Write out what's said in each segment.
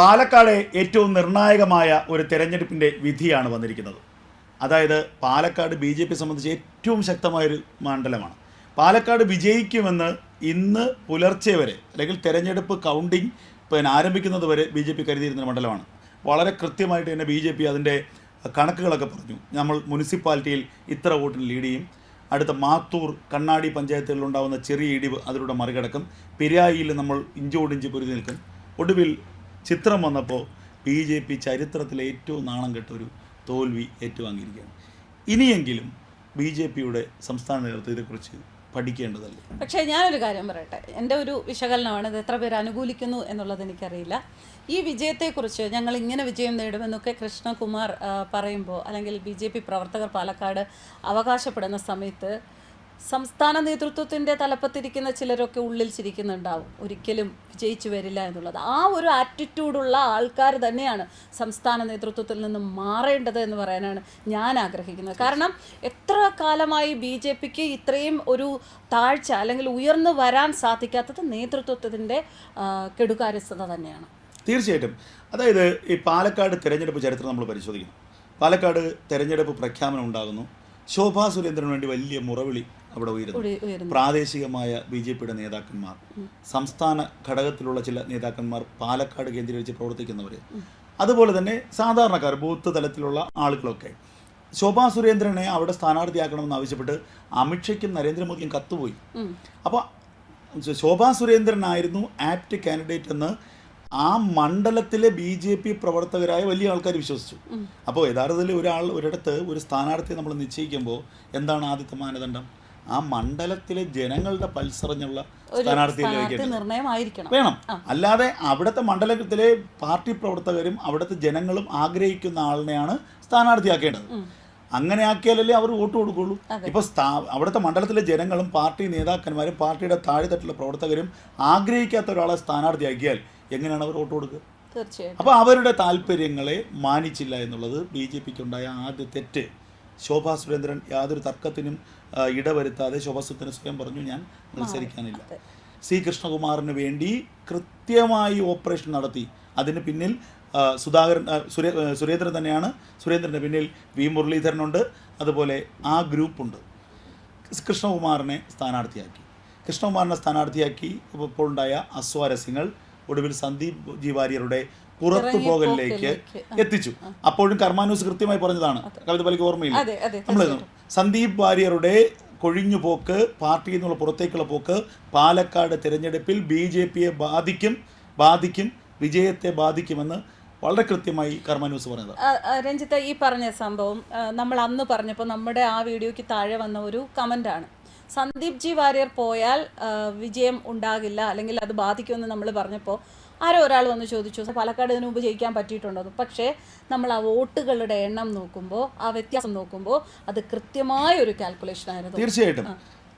പാലക്കാട് ഏറ്റവും നിർണായകമായ ഒരു തെരഞ്ഞെടുപ്പിന്റെ വിധിയാണ് വന്നിരിക്കുന്നത്. അതായത് പാലക്കാട് ബി ജെ പി സംബന്ധിച്ച് ഏറ്റവും ശക്തമായൊരു മണ്ഡലമാണ്. പാലക്കാട് വിജയിക്കുമെന്ന് ഇന്ന് പുലർച്ചെ വരെ അല്ലെങ്കിൽ തെരഞ്ഞെടുപ്പ് കൗണ്ടിങ് പിന്നെ ആരംഭിക്കുന്നത് വരെ ബി ജെ പി കരുതിയിരുന്ന മണ്ഡലമാണ്. വളരെ കൃത്യമായിട്ട് തന്നെ ബി ജെ പി അതിന്റെ കണക്കുകളൊക്കെ പറഞ്ഞു. നമ്മൾ മുനിസിപ്പാലിറ്റിയിൽ ഇത്ര വോട്ടിന് ലീഡ് ചെയ്യും. അടുത്ത മാത്തൂർ കണ്ണാടി പഞ്ചായത്തുകളിലുണ്ടാകുന്ന ചെറിയ ഇടിവ് അതിലൂടെ മറികടക്കും. പെരിയായിൽ നമ്മൾ ഇഞ്ചോടിഞ്ച് പൊരുതി നിൽക്കും. ഒടുവിൽ ചിത്രം വന്നപ്പോൾ ബി ജെ പി ചരിത്രത്തിലെ ഏറ്റവും നാണം കെട്ട ഒരു തോൽവി ഏറ്റുവാങ്ങിയിരിക്കുകയാണ്. ഇനിയെങ്കിലും ബി ജെ പിയുടെ സംസ്ഥാന നേതൃത്വം ഇതേക്കുറിച്ച് പഠിക്കേണ്ടതല്ലേ? പക്ഷേ ഞാനൊരു കാര്യം പറയട്ടെ. എന്റെ ഒരു വിശകലനമാണ് ഇത് എത്ര പേര് അനുകൂലിക്കുന്നു എന്നുള്ളത് എനിക്കറിയില്ല. ഈ വിജയത്തെക്കുറിച്ച് ഞങ്ങൾ ഇങ്ങനെ വിജയം നേടുമെന്നൊക്കെ കൃഷ്ണകുമാർ പറയുമ്പോൾ അല്ലെങ്കിൽ ബി പ്രവർത്തകർ പാലക്കാട് അവകാശപ്പെടുന്ന സമയത്ത് സംസ്ഥാന നേതൃത്വത്തിന്റെ തലപ്പത്തിരിക്കുന്ന ചിലരൊക്കെ ഉള്ളിൽ ചിരിക്കുന്നുണ്ടാവും. ഒരിക്കലും വിജയിച്ചു വരില്ല എന്നുള്ളത്. ആ ഒരു ആറ്റിറ്റ്യൂഡുള്ള ആൾക്കാർ തന്നെയാണ് സംസ്ഥാന നേതൃത്വത്തിൽ നിന്ന് മാറേണ്ടത് എന്ന് പറയാനാണ് ഞാൻ ആഗ്രഹിക്കുന്നത്. കാരണം എത്ര കാലമായി ബി ജെ പിക്ക് ഇത്രയും ഒരു താഴ്ച അല്ലെങ്കിൽ ഉയർന്നു വരാൻ സാധിക്കാത്തത് നേതൃത്വത്തിന്റെ കെടുകാര്യസ്ഥത തന്നെയാണ്. തീർച്ചയായിട്ടും. അതായത് ഈ പാലക്കാട് തിരഞ്ഞെടുപ്പ് ചരിത്രം നമ്മൾ പരിശോധിക്കണം. പാലക്കാട് തിരഞ്ഞെടുപ്പ് പ്രഖ്യാപനം ഉണ്ടാകുന്നു. ശോഭാ സുരേന്ദ്രന് വേണ്ടി വലിയ മുറവിളി അവിടെ ഉയരുന്നു. പ്രാദേശികമായ ബി ജെ പിയുടെ നേതാക്കന്മാർ സംസ്ഥാന ഘടകത്തിലുള്ള ചില നേതാക്കന്മാർ പാലക്കാട് കേന്ദ്രീകരിച്ച് പ്രവർത്തിക്കുന്നവർ അതുപോലെ തന്നെ സാധാരണക്കാർ ബൂത്ത് തലത്തിലുള്ള ആളുകളൊക്കെ. ശോഭാ സുരേന്ദ്രനെ അവിടെ സ്ഥാനാർത്ഥിയാക്കണമെന്ന് ആവശ്യപ്പെട്ട് അമിത്ഷയ്ക്കും നരേന്ദ്രമോദിയും കത്തുപോയി. അപ്പോൾ ശോഭാ സുരേന്ദ്രനായിരുന്നു ആപ്റ്റ് കാൻഡിഡേറ്റ് എന്ന് ആ മണ്ഡലത്തിലെ ബി ജെ പി പ്രവർത്തകരായ വലിയ ആൾക്കാർ വിശ്വസിച്ചു. അപ്പോൾ യഥാർത്ഥത്തിൽ ഒരാൾ ഒരിടത്ത് ഒരു സ്ഥാനാർത്ഥിയെ നമ്മൾ നിശ്ചയിക്കുമ്പോൾ എന്താണ് ആദ്യത്തെ മാനദണ്ഡം? ആ മണ്ഡലത്തിലെ ജനങ്ങളുടെ പൽസറിഞ്ഞുള്ള ഒരു സ്ഥാനാർത്ഥി നിർണയമായിരിക്കണം. വേണം. അല്ലാതെ അവിടുത്തെ മണ്ഡലത്തിലെ പാർട്ടി പ്രവർത്തകരും അവിടുത്തെ ജനങ്ങളും ആഗ്രഹിക്കുന്ന ആളിനെയാണ് സ്ഥാനാർത്ഥിയാക്കേണ്ടത്. അങ്ങനെ ആക്കിയാലല്ലേ അവർ വോട്ട് കൊടുക്കുള്ളൂ. ഇപ്പൊ സ്ഥാ അവിടുത്തെ മണ്ഡലത്തിലെ ജനങ്ങളും പാർട്ടി നേതാക്കന്മാരും പാർട്ടിയുടെ താഴെത്തട്ടുള്ള പ്രവർത്തകരും ആഗ്രഹിക്കാത്ത ഒരാളെ സ്ഥാനാർത്ഥിയാക്കിയാൽ എങ്ങനെയാണ് അവർ വോട്ട് കൊടുക്കുക? തീർച്ചയായും അപ്പോൾ അവരുടെ താല്പര്യങ്ങളെ മാനിച്ചില്ല എന്നുള്ളത് ബി ജെ പിക്ക് ഉണ്ടായ ആദ്യ തെറ്റ്. ശോഭാ സുരേന്ദ്രൻ യാതൊരു തർക്കത്തിനും ഇടവരുത്താതെ ശോഭാ സുരേന്ദ്രൻ സ്വയം പറഞ്ഞു ഞാൻ മത്സരിക്കാനില്ല. സി കൃഷ്ണകുമാറിന് വേണ്ടി കൃത്യമായി ഓപ്പറേഷൻ നടത്തി. അതിന് പിന്നിൽ സുധാകരൻ സുരേ സുരേന്ദ്രൻ തന്നെയാണ്. സുരേന്ദ്രന്റെ പിന്നിൽ വി മുരളീധരനുണ്ട്. അതുപോലെ ആ ഗ്രൂപ്പുണ്ട്. കൃഷ്ണകുമാറിനെ സ്ഥാനാർത്ഥിയാക്കി. കൃഷ്ണകുമാറിനെ സ്ഥാനാർത്ഥിയാക്കി ഇപ്പോൾ ഉണ്ടായ അസ്വാരസ്യങ്ങൾ ഒടുവിൽ സന്ദീപ് ജി വാര്യരുടെ പുറത്തു പോകലിലേക്ക് എത്തിച്ചു. അപ്പോഴും കർമാനൂസ് കൃത്യമായി പറഞ്ഞതാണ്. കവിത പലിക്ക് ഓർമ്മയില്ല? നമ്മൾ സന്ദീപ് വാര്യരുടെ കൊഴിഞ്ഞുപോക്ക് പാർട്ടിയിൽ നിന്നുള്ള പുറത്തേക്കുള്ള പോക്ക് പാലക്കാട് തിരഞ്ഞെടുപ്പിൽ ബി ജെ പിയെ ബാധിക്കും ബാധിക്കും വിജയത്തെ ബാധിക്കുമെന്ന് വളരെ കൃത്യമായി കർമ്മന്യൂസ് പറഞ്ഞത് രഞ്ജിത്ത് ഈ പറഞ്ഞ സംഭവം നമ്മൾ അന്ന് പറഞ്ഞപ്പോൾ നമ്മുടെ ആ വീഡിയോയ്ക്ക് താഴെ വന്ന ഒരു കമന്റാണ് സന്ദീപ് ജി വാര്യർ പോയാൽ വിജയം ഉണ്ടാകില്ല അല്ലെങ്കിൽ അത് ബാധിക്കുമെന്ന് നമ്മൾ പറഞ്ഞപ്പോൾ ആരോ ഒരാൾ വന്ന് ചോദിച്ചു പാലക്കാട് ഇതിനു മുമ്പ് ജയിക്കാൻ പറ്റിയിട്ടുണ്ടോ? എന്ന്?" പക്ഷേ നമ്മൾ ആ വോട്ടുകളുടെ എണ്ണം നോക്കുമ്പോൾ ആ വ്യത്യാസം നോക്കുമ്പോൾ അത് കൃത്യമായ ഒരു കാൽക്കുലേഷൻ ആയിരുന്നു. തീർച്ചയായിട്ടും.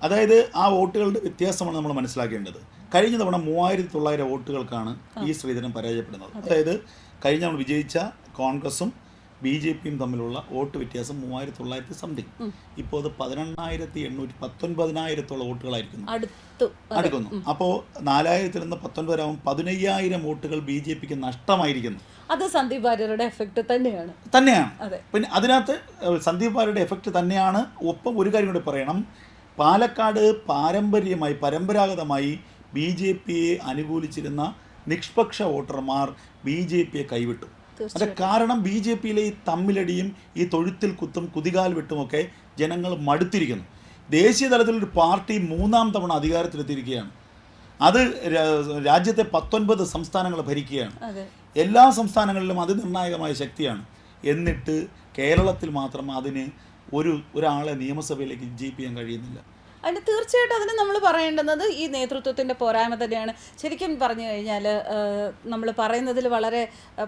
അതായത് ആ വോട്ടുകളുടെ വ്യത്യാസമാണ് നമ്മൾ മനസ്സിലാക്കേണ്ടത്. കഴിഞ്ഞ തവണ മൂവായിരത്തി തൊള്ളായിരം വോട്ടുകൾക്കാണ് ഈ ശ്രീധരൻ പരാജയപ്പെടുന്നത്. അതായത് കഴിഞ്ഞ നമ്മൾ വിജയിച്ച കോൺഗ്രസും ബി ജെ പിയും തമ്മിലുള്ള വോട്ട് വ്യത്യാസം മൂവായിരത്തി തൊള്ളായിരത്തി സംതിങ് ഇപ്പോൾ അത് പതിനെണ്ണായിരത്തി എണ്ണൂറ്റി പത്തൊൻപതിനായിരത്തോളം വോട്ടുകളായിരിക്കുന്നു. അടുക്കുന്നു. അപ്പോൾ നാലായിരത്തിൽ നിന്ന് പത്തൊൻപതിനാവും പതിനയ്യായിരം വോട്ടുകൾ ബി ജെ പിക്ക് നഷ്ടമായിരിക്കുന്നു. അത് സന്ദീപ് വാര്യരുടെ എഫക്റ്റ് തന്നെയാണ്. തന്നെയാണ്. പിന്നെ അതിനകത്ത് സന്ദീപ് വാര്യരുടെ എഫക്റ്റ് തന്നെയാണ്. ഒപ്പം ഒരു കാര്യം കൂടി പറയണം. പാലക്കാട് പാരമ്പര്യമായി പരമ്പരാഗതമായി ബി ജെ പിയെ അനുകൂലിച്ചിരുന്ന നിഷ്പക്ഷ വോട്ടർമാർ ബി ജെ പിയെ കൈവിട്ടു. അതിന്റെ കാരണം ബി ജെ പിയിലെ ഈ തമ്മിലടിയും ഈ തൊഴുത്തിൽ കുത്തും കുതികാൽ വെട്ടുമൊക്കെ ജനങ്ങൾ മടുത്തിരിക്കുന്നു. ദേശീയ തലത്തിൽ ഒരു പാർട്ടി മൂന്നാം തവണ അധികാരത്തിലെത്തിയിരിക്കുകയാണ്. അത് രാജ്യത്തെ പത്തൊൻപത് സംസ്ഥാനങ്ങൾ ഭരിക്കുകയാണ്. അതെ. എല്ലാ സംസ്ഥാനങ്ങളിലും അതിനിർണായകമായ ശക്തിയാണ്. എന്നിട്ട് കേരളത്തിൽ മാത്രം അതിന് ഒരു ഒരാളെ നിയമസഭയിലേക്ക് ജയിപ്പിക്കാൻ കഴിയുന്നില്ല. അതിന് തീർച്ചയായിട്ടും അതിന് നമ്മൾ പറയേണ്ടുന്നത് ഈ നേതൃത്വത്തിന്റെ പോരായ്മ തന്നെയാണ്. ശരിക്കും പറഞ്ഞു കഴിഞ്ഞാൽ നമ്മൾ പറയുന്നതിൽ വളരെ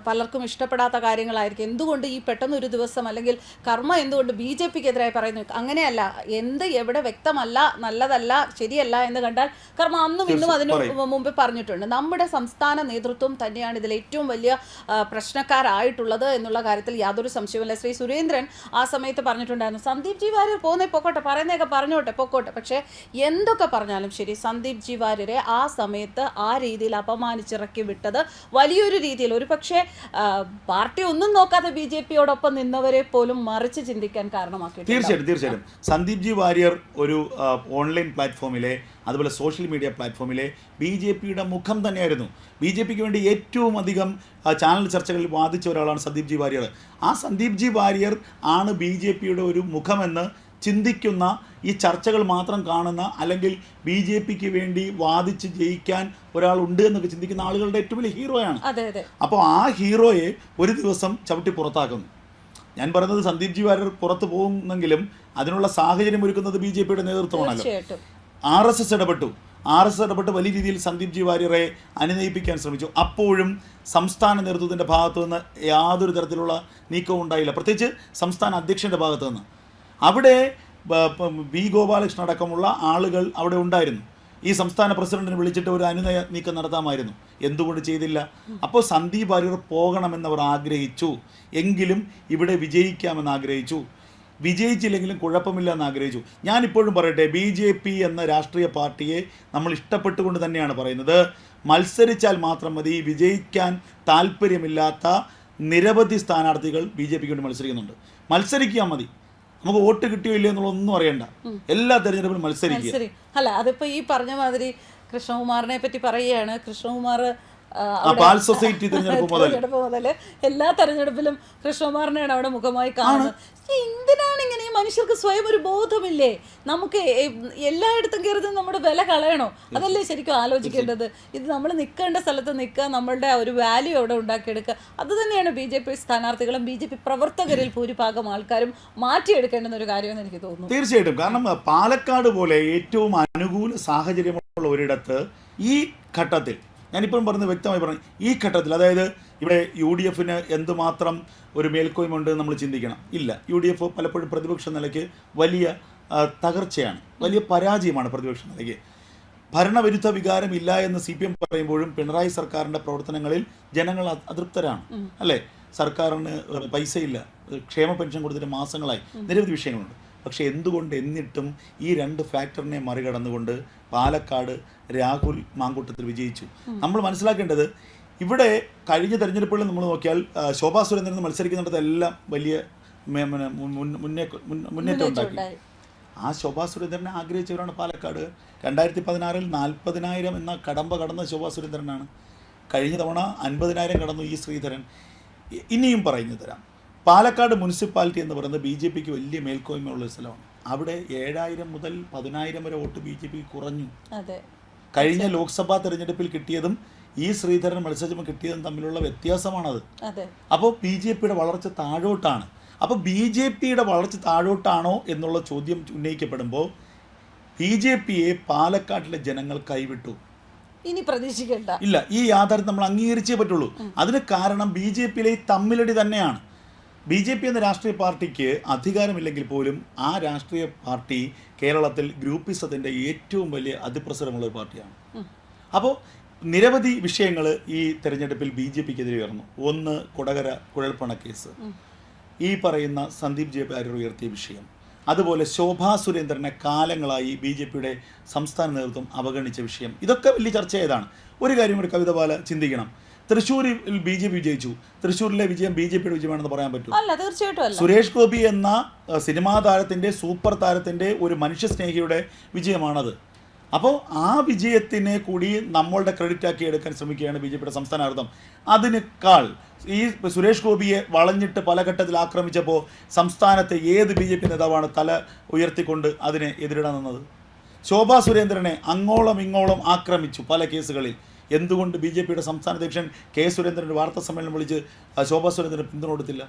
പലർക്കും ഇഷ്ടപ്പെടാത്ത കാര്യങ്ങളായിരിക്കും. എന്തുകൊണ്ട് ഈ പെട്ടെന്ന് ഒരു ദിവസം അല്ലെങ്കിൽ കർമ്മ എന്തുകൊണ്ട് ബി ജെ പിക്ക് എതിരായി പറയുന്നു? അങ്ങനെയല്ല എന്ത് എവിടെ വ്യക്തമല്ല നല്ലതല്ല ശരിയല്ല എന്ന് കണ്ടാൽ കർമ്മ അന്നും ഇന്നും അതിന് മുമ്പ് പറഞ്ഞിട്ടുണ്ട്. നമ്മുടെ സംസ്ഥാന നേതൃത്വം തന്നെയാണ് ഇതിൽ ഏറ്റവും വലിയ പ്രശ്നക്കാരായിട്ടുള്ളത് എന്നുള്ള കാര്യത്തിൽ യാതൊരു സംശയവുമില്ല. ശ്രീ സുരേന്ദ്രൻ ആ സമയത്ത് പറഞ്ഞിട്ടുണ്ടായിരുന്നു സന്ദീപ് ജി വാര്യർ പോകുന്നേ പൊക്കോട്ടെ പറയുന്നതൊക്കെ പറഞ്ഞോട്ടെ പൊക്കോട്ടെ. പക്ഷേ എന്തൊക്കെ പറഞ്ഞാലും ശരി സന്ദീപ് ജി വാര്യരെ ആ സമയത്ത് ആ രീതിയിൽ അപമാനിച്ചിറക്കി വിട്ടത് വലിയൊരു രീതിയിൽ. ഒരു പക്ഷേ പാർട്ടി ഒന്നും നോക്കാതെ ബി ജെ പിയോടൊപ്പം നിന്നവരെ പോലും മറിച്ച് ചിന്തിക്കാൻ കാരണമാക്കി തീർച്ചയായിട്ടും തീർച്ചയായിട്ടും. സന്ദീപ് ജി വാര്യർ ഒരു ഓൺലൈൻ പ്ലാറ്റ്ഫോമിലെ അതുപോലെ സോഷ്യൽ മീഡിയ പ്ലാറ്റ്ഫോമിലെ ബി ജെ പിയുടെ മുഖം തന്നെയായിരുന്നു. ബി ജെ പിക്ക് വേണ്ടി ഏറ്റവും അധികം ചാനൽ ചർച്ചകളിൽ വാദിച്ച ഒരാളാണ് സന്ദീപ് ജി വാര്യർ ആ സന്ദീപ് ജി വാര്യർ ആണ് ബി ജെ പിയുടെ ഒരു മുഖമെന്ന് ചിന്തിക്കുന്ന ഈ ചർച്ചകൾ മാത്രം കാണുന്ന അല്ലെങ്കിൽ ബി ജെ പിക്ക് വേണ്ടി വാദിച്ച് ജയിക്കാൻ ഒരാൾ ഉണ്ട് എന്നൊക്കെ ചിന്തിക്കുന്ന ആളുകളുടെ ഏറ്റവും വലിയ ഹീറോയാണ്. അപ്പോൾ ആ ഹീറോയെ ഒരു ദിവസം ചവിട്ടി പുറത്താക്കുന്നു. ഞാൻ പറയുന്നത് സന്ദീപ് ജി വാര്യർ പുറത്തു പോകുന്നെങ്കിലും അതിനുള്ള സാഹചര്യം ഒരുക്കുന്നത് ബി ജെ പിയുടെ നേതൃത്വമാണല്ലോ. ആർ എസ് എസ് ഇടപെട്ടു. ആർ എസ് എസ് ഇടപെട്ട് വലിയ രീതിയിൽ സന്ദീപ് ജി വാര്യരെ അനുനയിപ്പിക്കാൻ ശ്രമിച്ചു. അപ്പോഴും സംസ്ഥാന നേതൃത്വത്തിന്റെ ഭാഗത്തു നിന്ന് യാതൊരു തരത്തിലുള്ള നീക്കവും ഉണ്ടായില്ല. പ്രത്യേകിച്ച് സംസ്ഥാന അധ്യക്ഷന്റെ ഭാഗത്തു നിന്ന് അവിടെ ബി ഗോപാലകൃഷ്ണൻ അടക്കമുള്ള ആളുകൾ അവിടെ ഉണ്ടായിരുന്നു. ഈ സംസ്ഥാന പ്രസിഡന്റിനെ വിളിച്ചിട്ട് ഒരു അനുനയ നീക്കം നടത്താമായിരുന്നു. എന്തുകൊണ്ട് ചെയ്തില്ല? അപ്പോൾ സന്ദീപ് വാര്യർ അവർ ആഗ്രഹിച്ചു. എങ്കിലും ഇവിടെ വിജയിക്കാമെന്ന് ആഗ്രഹിച്ചു. വിജയിച്ചില്ലെങ്കിലും കുഴപ്പമില്ല എന്ന് ആഗ്രഹിച്ചു. ഞാനിപ്പോഴും പറയട്ടെ ബി ജെ പി എന്ന രാഷ്ട്രീയ പാർട്ടിയെ നമ്മൾ ഇഷ്ടപ്പെട്ടുകൊണ്ട് തന്നെയാണ് പറയുന്നത്. മത്സരിച്ചാൽ മാത്രം മതി വിജയിക്കാൻ താല്പര്യമില്ലാത്ത നിരവധി സ്ഥാനാർത്ഥികൾ ബി ജെ പിക്ക് വേണ്ടി മത്സരിക്കുന്നുണ്ട്. മത്സരിക്കാൻ മതി. നമുക്ക് വോട്ട് കിട്ടിയോ ഇല്ലയോ എന്നുള്ളതൊന്നും അറിയണ്ട. എല്ലാ തെരഞ്ഞെടുപ്പിലും മത്സരിക്കുക. അല്ല അതിപ്പോ ഈ പറഞ്ഞ മാതിരി കൃഷ്ണകുമാറിനെ പറ്റി പറയുകയാണ്. കൃഷ്ണകുമാർ പാൽ സൊസൈറ്റി തിരഞ്ഞെടുപ്പ് മുതൽ. എല്ലാ തെരഞ്ഞെടുപ്പിലും കൃഷ്ണകുമാറിനെയാണ് അവിടെ മുഖമായി കാണുന്നത്. എന്തിനാണ് ഇങ്ങനെ ഈ മനുഷ്യർക്ക് സ്വയം ഒരു ബോധമില്ലേ? നമുക്ക് എല്ലായിടത്തും കയറുന്നത് നമ്മുടെ വില കളയണോ? അതല്ലേ ശരിക്കും ആലോചിക്കേണ്ടത്. ഇത് നമ്മൾ നിൽക്കേണ്ട സ്ഥലത്ത് നിൽക്കുക നമ്മളുടെ ഒരു വാല്യൂ അവിടെ ഉണ്ടാക്കിയെടുക്കുക. അത് തന്നെയാണ് ബി ജെ പി സ്ഥാനാർത്ഥികളും ബി ജെ പി പ്രവർത്തകരിൽ ഭൂരിഭാഗം ആൾക്കാരും മാറ്റിയെടുക്കേണ്ടുന്ന ഒരു കാര്യമെന്ന് എനിക്ക് തോന്നുന്നു. തീർച്ചയായിട്ടും. കാരണം പാലക്കാട് പോലെ ഏറ്റവും അനുകൂല സാഹചര്യമുള്ള ഒരിടത്ത് ഈ ഘട്ടത്തിൽ ഞാനിപ്പോഴും പറഞ്ഞത് വ്യക്തമായി പറഞ്ഞു ഈ ഘട്ടത്തിൽ അതായത് ഇവിടെ യു ഡി എഫിന് എന്തുമാത്രം ഒരു മേൽക്കോയ്മുണ്ട് നമ്മൾ ചിന്തിക്കണം. ഇല്ല യു ഡി എഫ് പലപ്പോഴും പ്രതിപക്ഷ നിലയ്ക്ക് വലിയ തകർച്ചയാണ് വലിയ പരാജയമാണ് പ്രതിപക്ഷ നിലയ്ക്ക്. ഭരണവിരുദ്ധ വികാരം ഇല്ല എന്ന് സി പി എം പറയുമ്പോഴും പിണറായി സർക്കാരിന്റെ പ്രവർത്തനങ്ങളിൽ ജനങ്ങൾ അതൃപ്തരാണ്. അല്ലേ? സർക്കാരിന് പൈസയില്ല ക്ഷേമ പെൻഷൻ കൊടുത്തിട്ട് മാസങ്ങളായി. നിരവധി വിഷയങ്ങളുണ്ട്. പക്ഷേ എന്തുകൊണ്ട് എന്നിട്ടും ഈ രണ്ട് ഫാക്ടറിനെ മറികടന്നുകൊണ്ട് പാലക്കാട് രാഹുൽ മാങ്കൂട്ടത്തിൽ വിജയിച്ചു? നമ്മൾ മനസ്സിലാക്കേണ്ടത് ഇവിടെ കഴിഞ്ഞ തെരഞ്ഞെടുപ്പുകളിൽ നമ്മൾ നോക്കിയാൽ ശോഭാ സുരേന്ദ്രൻ മത്സരിക്കുന്നിടത്തെല്ലാം വലിയ മുന്നേറ്റം ഉണ്ടാക്കി. ആ ശോഭാ സുരേന്ദ്രനെ ആഗ്രഹിച്ചവരാണ് പാലക്കാട്. രണ്ടായിരത്തി പതിനാറിൽ നാൽപ്പതിനായിരം എന്ന കടമ്പ കടന്ന ശോഭാ സുരേന്ദ്രനാണ്. കഴിഞ്ഞ തവണ അൻപതിനായിരം കടന്നു ഈ ശ്രീധരൻ. ഇനിയും പറഞ്ഞു തരാം. പാലക്കാട് മുനിസിപ്പാലിറ്റി എന്ന് പറയുന്നത് ബി ജെ പിക്ക് വലിയ മേൽക്കോയ്മയുള്ള സ്ഥലമാണ്. അവിടെ ഏഴായിരം മുതൽ പതിനായിരം വരെ വോട്ട് ബി ജെ പിക്ക് കുറഞ്ഞു. കഴിഞ്ഞ ലോക്സഭാ തെരഞ്ഞെടുപ്പിൽ കിട്ടിയതും ഈ ശ്രീധരൻ മത്സരിച്ചപ്പോൾ കിട്ടിയതും തമ്മിലുള്ള വ്യത്യാസമാണത്. അപ്പോൾ ബി ജെ പിയുടെ വളർച്ച താഴോട്ടാണ്. അപ്പോൾ ബി ജെ പിയുടെ വളർച്ച താഴോട്ടാണോ എന്നുള്ള ചോദ്യം ഉന്നയിക്കപ്പെടുമ്പോൾ ബി ജെ പിയെ പാലക്കാട്ടിലെ ജനങ്ങൾ കൈവിട്ടു. ഇനി പ്രതീക്ഷിക്കേണ്ട. ഇല്ല ഈ യാഥാർത്ഥ്യം നമ്മൾ അംഗീകരിച്ചേ പറ്റുള്ളൂ. അതിന് കാരണം ബി ജെ പിയിലെ തമ്മിലടി തന്നെയാണ്. ബി ജെ പി എന്ന രാഷ്ട്രീയ പാർട്ടിക്ക് അധികാരമില്ലെങ്കിൽ പോലും ആ രാഷ്ട്രീയ പാർട്ടി കേരളത്തിൽ ഗ്രൂപ്പിസത്തിന്റെ ഏറ്റവും വലിയ അതിപ്രസരമുള്ള ഒരു പാർട്ടിയാണ്. അപ്പോൾ നിരവധി വിഷയങ്ങൾ ഈ തെരഞ്ഞെടുപ്പിൽ ബി ജെ പിക്കെതിരെ ഉയർന്നു. ഒന്ന് കൊടകര കുഴൽപ്പണ കേസ്. ഈ പറയുന്ന സന്ദീപ് ജെ വാര്യർ ഉയർത്തിയ വിഷയം. അതുപോലെ ശോഭാ സുരേന്ദ്രനെ കാലങ്ങളായി ബി ജെ പിയുടെ സംസ്ഥാന നേതൃത്വം അവഗണിച്ച വിഷയം. ഇതൊക്കെ വലിയ ചർച്ചയായതാണ് ഒരു കാര്യം ഒരു കവിത പോലെ ചിന്തിക്കണം. തൃശ്ശൂരിൽ ബി ജെ പി വിജയിച്ചു. തൃശ്ശൂരിലെ വിജയം ബി ജെ പിയുടെ വിജയമാണെന്ന് പറയാൻ പറ്റും. അല്ല തീർച്ചയായിട്ടും സുരേഷ് ഗോപി എന്ന സിനിമാ താരത്തിന്റെ സൂപ്പർ താരത്തിന്റെ ഒരു മനുഷ്യ സ്നേഹിയുടെ വിജയമാണത്. അപ്പോൾ ആ വിജയത്തിനെ കൂടി നമ്മളുടെ ക്രെഡിറ്റ് ആക്കി എടുക്കാൻ ശ്രമിക്കുകയാണ് ബി ജെ പിയുടെ സംസ്ഥാനാർത്ഥം അതിനേക്കാൾ ഈ സുരേഷ് ഗോപിയെ വളഞ്ഞിട്ട് പല ഘട്ടത്തിൽ ആക്രമിച്ചപ്പോൾ സംസ്ഥാനത്തെ ഏത് ബി ജെ പി നേതാവാണ് തല ഉയർത്തിക്കൊണ്ട് അതിനെ എതിരിടാൻ നിന്നത്? ശോഭാ സുരേന്ദ്രനെ അങ്ങോളം ഇങ്ങോളം ആക്രമിച്ചു പല കേസുകളിൽ. എന്തുകൊണ്ട് ബി ജെ പിയുടെ സംസ്ഥാന അധ്യക്ഷൻ കെ സുരേന്ദ്രൻ വാർത്താ സമ്മേളനം വിളിച്ച് ശോഭാ സുരേന്ദ്രന് പിന്തുണ കൊടുത്തില്ല?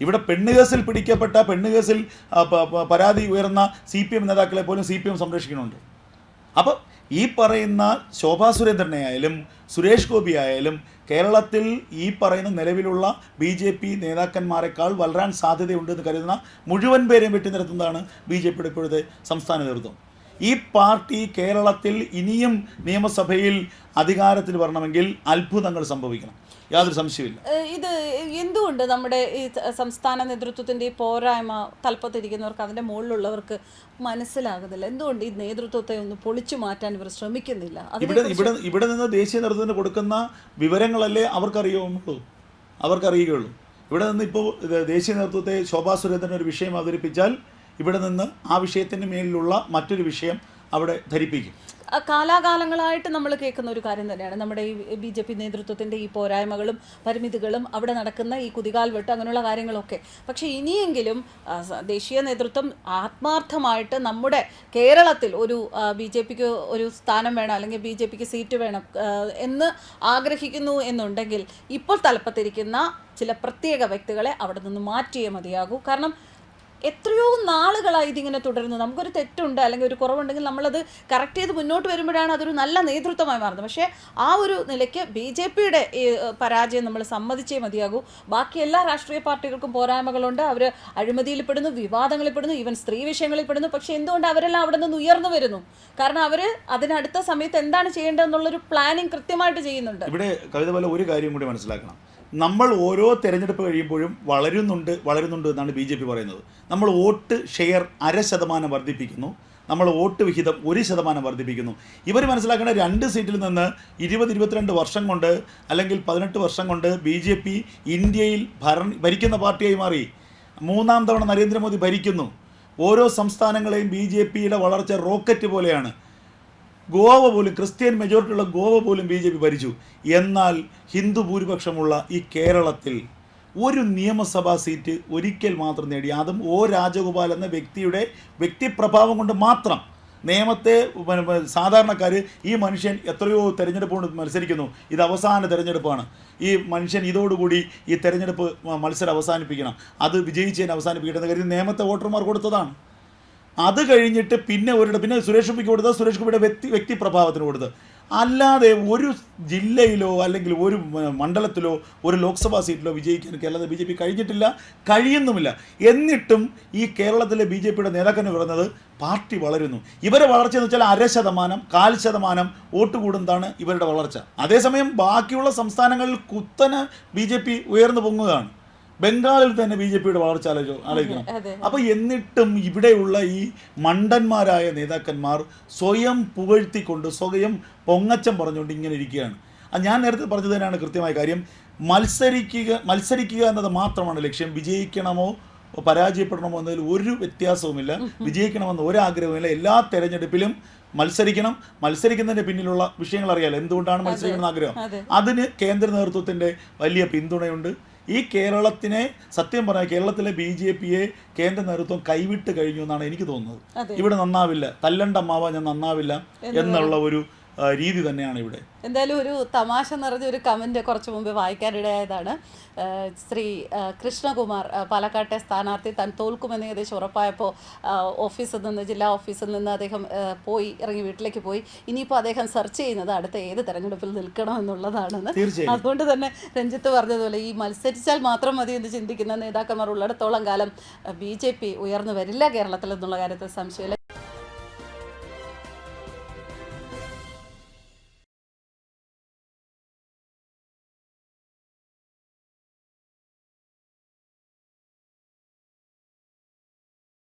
ഇവിടെ പെണ്ണുകേസിൽ പിടിക്കപ്പെട്ട പെണ്ണുകേസിൽ പരാതി ഉയർന്ന സി പി എം നേതാക്കളെ പോലും സി പി എം സംരക്ഷിക്കുന്നുണ്ട്. അപ്പം ഈ പറയുന്ന ശോഭാ സുരേന്ദ്രനെ ആയാലും സുരേഷ് ഗോപി ആയാലും കേരളത്തിൽ ഈ പറയുന്ന നിലവിലുള്ള ബി ജെ പി നേതാക്കന്മാരെക്കാൾ വളരാൻ സാധ്യതയുണ്ടെന്ന് കരുതുന്ന മുഴുവൻ പേരെയും വെട്ടി നിർത്തുന്നതാണ് ബി ജെ പിയുടെ ഇപ്പോഴത്തെ സംസ്ഥാന നേതൃത്വം. ഈ പാർട്ടി കേരളത്തിൽ ഇനിയും നിയമസഭയിൽ അധികാരത്തിൽ വരണമെങ്കിൽ അത്ഭുതങ്ങൾ സംഭവിക്കണം. യാതൊരു സംശയമില്ല ഇത് എന്തുകൊണ്ട് നമ്മുടെ ഈ സംസ്ഥാന നേതൃത്വത്തിന്റെ ഈ പോരായ്മ തലപ്പത്തിരിക്കുന്നവർക്ക് അതിന്റെ മുകളിലുള്ളവർക്ക് മനസ്സിലാകുന്നില്ല? എന്തുകൊണ്ട് ഈ നേതൃത്വത്തെ ഒന്ന് പൊളിച്ചു മാറ്റാൻ ഇവർ ശ്രമിക്കുന്നില്ല? ഇവിടെ ഇവിടെ ഇവിടെ നിന്ന് ദേശീയ നേതൃത്വത്തിന് കൊടുക്കുന്ന വിവരങ്ങളല്ലേ അവർക്കറിയുള്ളൂ. അവർക്കറിയുകയുള്ളൂ. ഇവിടെ നിന്ന് ഇപ്പോൾ ദേശീയ നേതൃത്വത്തെ ശോഭാ സുരേന്ദ്രൻ ഒരു വിഷയം അവതരിപ്പിച്ചാൽ ഇവിടെ നിന്ന് ആ വിഷയത്തിന് മേലിലുള്ള മറ്റൊരു വിഷയം അവിടെ ധരിപ്പിക്കും. കാലാകാലങ്ങളായിട്ട് നമ്മൾ കേൾക്കുന്ന ഒരു കാര്യം തന്നെയാണ്. നമ്മുടെ ഈ ബി ജെ പി നേതൃത്വത്തിന്റെ ഈ പോരായ്മകളും പരിമിതികളും അവിടെ നടക്കുന്ന ഈ കുതികാൽ വെട്ട് അങ്ങനെയുള്ള കാര്യങ്ങളൊക്കെ. പക്ഷേ ഇനിയെങ്കിലും ദേശീയ നേതൃത്വം ആത്മാർത്ഥമായിട്ട് നമ്മുടെ കേരളത്തിൽ ഒരു ബി ജെ പിക്ക് ഒരു സ്ഥാനം വേണം അല്ലെങ്കിൽ ബി ജെ പിക്ക് സീറ്റ് വേണം എന്ന് ആഗ്രഹിക്കുന്നു എന്നുണ്ടെങ്കിൽ ഇപ്പോൾ തലപ്പത്തിരിക്കുന്ന ചില പ്രത്യേക വ്യക്തികളെ അവിടെ നിന്ന് മാറ്റിയേ മതിയാകൂ. കാരണം എത്രയോ നാളുകളായി ഇതിങ്ങനെ തുടരുന്നു നമുക്കൊരു തെറ്റുണ്ട് അല്ലെങ്കിൽ ഒരു കുറവുണ്ടെങ്കിൽ നമ്മളത് കറക്റ്റ് ചെയ്ത് മുന്നോട്ട് വരുമ്പോഴാണ് അതൊരു നല്ല നേതൃത്വമായി മാറുന്നത്. പക്ഷേ ആ ഒരു നിലയ്ക്ക് ബി ജെ പിയുടെ പരാജയം നമ്മൾ സമ്മതിച്ചേ മതിയാകൂ. ബാക്കി എല്ലാ രാഷ്ട്രീയ പാർട്ടികൾക്കും പോരായ്മകളുണ്ട്. അവർ അഴിമതിയിൽ പെടുന്നു വിവാദങ്ങളിൽ പെടുന്നു ഈവൻ സ്ത്രീ വിഷയങ്ങളിൽ പെടുന്നു പക്ഷേ എന്തുകൊണ്ട് അവരെല്ലാം അവിടെ നിന്ന് ഉയർന്നു വരുന്നു? കാരണം അവർ അതിനടുത്ത സമയത്ത് എന്താണ് ചെയ്യേണ്ടതെന്നുള്ളൊരു പ്ലാനിങ് കൃത്യമായിട്ട് ചെയ്യുന്നുണ്ട്. ഇവിടെ കവിത പോലെ ഒരു കാര്യം കൂടി മനസ്സിലാക്കണം. നമ്മൾ ഓരോ തിരഞ്ഞെടുപ്പ് കഴിയുമ്പോഴും വളരുന്നുണ്ട് വളരുന്നുണ്ട് എന്നാണ് ബി ജെ പി പറയുന്നത്. നമ്മൾ വോട്ട് ഷെയർ അര ശതമാനം വർദ്ധിപ്പിക്കുന്നു. നമ്മൾ വോട്ട് വിഹിതം ഒരു ശതമാനം വർദ്ധിപ്പിക്കുന്നു. ഇവർ മനസ്സിലാക്കേണ്ട രണ്ട് സീറ്റിൽ നിന്ന് ഇരുപത് ഇരുപത്തിരണ്ട് വർഷം കൊണ്ട് അല്ലെങ്കിൽ പതിനെട്ട് വർഷം കൊണ്ട് ബി ജെ പി ഇന്ത്യയിൽ ഭരണ ഭരിക്കുന്ന പാർട്ടിയായി മാറി. മൂന്നാം തവണ നരേന്ദ്രമോദി ഭരിക്കുന്നു. ഓരോ സംസ്ഥാനങ്ങളെയും ബി ജെ പിയുടെ വളർച്ച റോക്കറ്റ് പോലെയാണ്. ഗോവ പോലും ക്രിസ്ത്യൻ മെജോറിറ്റി ഉള്ള ഗോവ പോലും ബി ജെ പി ഭരിച്ചു. എന്നാൽ ഹിന്ദു ഭൂരിപക്ഷമുള്ള ഈ കേരളത്തിൽ ഒരു നിയമസഭാ സീറ്റ് ഒരിക്കൽ മാത്രം നേടി. അതും ഒ രാജഗോപാൽ എന്ന വ്യക്തിയുടെ വ്യക്തിപ്രഭാവം കൊണ്ട് മാത്രം. നിയമത്തെ സാധാരണക്കാർ ഈ മനുഷ്യൻ എത്രയോ തെരഞ്ഞെടുപ്പ് കൊണ്ട് മത്സരിക്കുന്നു. ഇത് അവസാന തെരഞ്ഞെടുപ്പാണ്. ഈ മനുഷ്യൻ ഇതോടുകൂടി ഈ തെരഞ്ഞെടുപ്പ് മത്സരം അവസാനിപ്പിക്കണം. അത് വിജയിച്ചതിന് അവസാനിപ്പിക്കണം എന്ന് നിയമത്തെ വോട്ടർമാർ കൊടുത്തതാണ്. അത് കഴിഞ്ഞിട്ട് പിന്നെ ഒരിടത്ത് പിന്നെ സുരേഷ് ഗോപിക്ക് കൊടുത്തത് സുരേഷ് ഗോപിയുടെ വ്യക്തി വ്യക്തി പ്രഭാവത്തിന് കൊടുത്തത്. അല്ലാതെ ഒരു ജില്ലയിലോ അല്ലെങ്കിൽ ഒരു മണ്ഡലത്തിലോ ഒരു ലോക്സഭാ സീറ്റിലോ വിജയിക്കാൻ കേരളത്തിൽ ബി ജെ പി കഴിഞ്ഞിട്ടില്ല കഴിയുന്നുമില്ല. എന്നിട്ടും ഈ കേരളത്തിലെ ബി ജെ പിയുടെ നേതാക്കന്മാർ പറയുന്നത് പാർട്ടി വളരുന്നു. ഇവരെ വളർച്ച എന്ന് വെച്ചാൽ അര ശതമാനം കാൽ ശതമാനം വോട്ട് കൂടുന്നതാണ് ഇവരുടെ വളർച്ച. അതേസമയം ബാക്കിയുള്ള സംസ്ഥാനങ്ങളിൽ കുത്തനെ ബി ജെ പി ഉയർന്നു പൊങ്ങുകയാണ്. ബംഗാളിൽ തന്നെ ബി ജെ പിയുടെ വളർച്ച ആലോചിച്ചു ആലോചിക്കണം. അപ്പൊ എന്നിട്ടും ഇവിടെയുള്ള ഈ മണ്ടന്മാരായ നേതാക്കന്മാർ സ്വയം പുകഴ്ത്തിക്കൊണ്ട് സ്വയം പൊങ്ങച്ചം പറഞ്ഞുകൊണ്ട് ഇങ്ങനെ ഇരിക്കുകയാണ്. അത് ഞാൻ നേരത്തെ പറഞ്ഞത് തന്നെയാണ് കൃത്യമായ കാര്യം. മത്സരിക്കുക മത്സരിക്കുക എന്നത് മാത്രമാണ് ലക്ഷ്യം. വിജയിക്കണമോ പരാജയപ്പെടണമോ എന്നതിൽ ഒരു വ്യത്യാസവുമില്ല. വിജയിക്കണമെന്ന് ഒരാഗ്രഹവുമില്ല. എല്ലാ തെരഞ്ഞെടുപ്പിലും മത്സരിക്കണം. മത്സരിക്കുന്നതിന്റെ പിന്നിലുള്ള വിഷയങ്ങൾ അറിയാലോ. എന്തുകൊണ്ടാണ് മത്സരിക്കണമെന്ന് ആഗ്രഹം? അതെ. അതിന് കേന്ദ്ര നേതൃത്വത്തിന്റെ വലിയ പിന്തുണയുണ്ട്. ഈ കേരളത്തിനെ സത്യം പറഞ്ഞാൽ കേരളത്തിലെ ബി ജെ പിയെ കേന്ദ്ര നേതൃത്വം കൈവിട്ട് കഴിഞ്ഞു എന്നാണ് എനിക്ക് തോന്നുന്നത്. ഇവിടെ നന്നാവില്ല. തല്ലണ്ടമ്മാവ ഞാൻ നന്നാവില്ല എന്നുള്ള ഒരു രീതി തന്നെയാണ് ഇവിടെ. എന്തായാലും ഒരു തമാശ നിറഞ്ഞ ഒരു കമന്റ് കുറച്ച് മുമ്പ് വായിക്കാനിടയായതാണ്. ശ്രീ കൃഷ്ണകുമാർ പാലക്കാട്ടെ സ്ഥാനാർത്ഥി താൻ തോൽക്കുമെന്ന് ഏകദേശം ഉറപ്പായപ്പോൾ ഓഫീസിൽ നിന്ന് ജില്ലാ ഓഫീസിൽ നിന്ന് അദ്ദേഹം പോയി ഇറങ്ങി വീട്ടിലേക്ക് പോയി. ഇനിയിപ്പോൾ അദ്ദേഹം സെർച്ച് ചെയ്യുന്നത് അടുത്ത ഏത് തെരഞ്ഞെടുപ്പിൽ നിൽക്കണം എന്നുള്ളതാണെന്ന്. അതുകൊണ്ട് തന്നെ രഞ്ജിത്ത് പറഞ്ഞതുപോലെ ഈ മത്സരിച്ചാൽ മാത്രം മതി എന്ന് ചിന്തിക്കുന്ന നേതാക്കന്മാർ ഉള്ളിടത്തോളം കാലം ബി ജെ പി ഉയർന്നു വരില്ല കേരളത്തിൽ എന്നുള്ള കാര്യത്തിൽ സംശയമില്ല.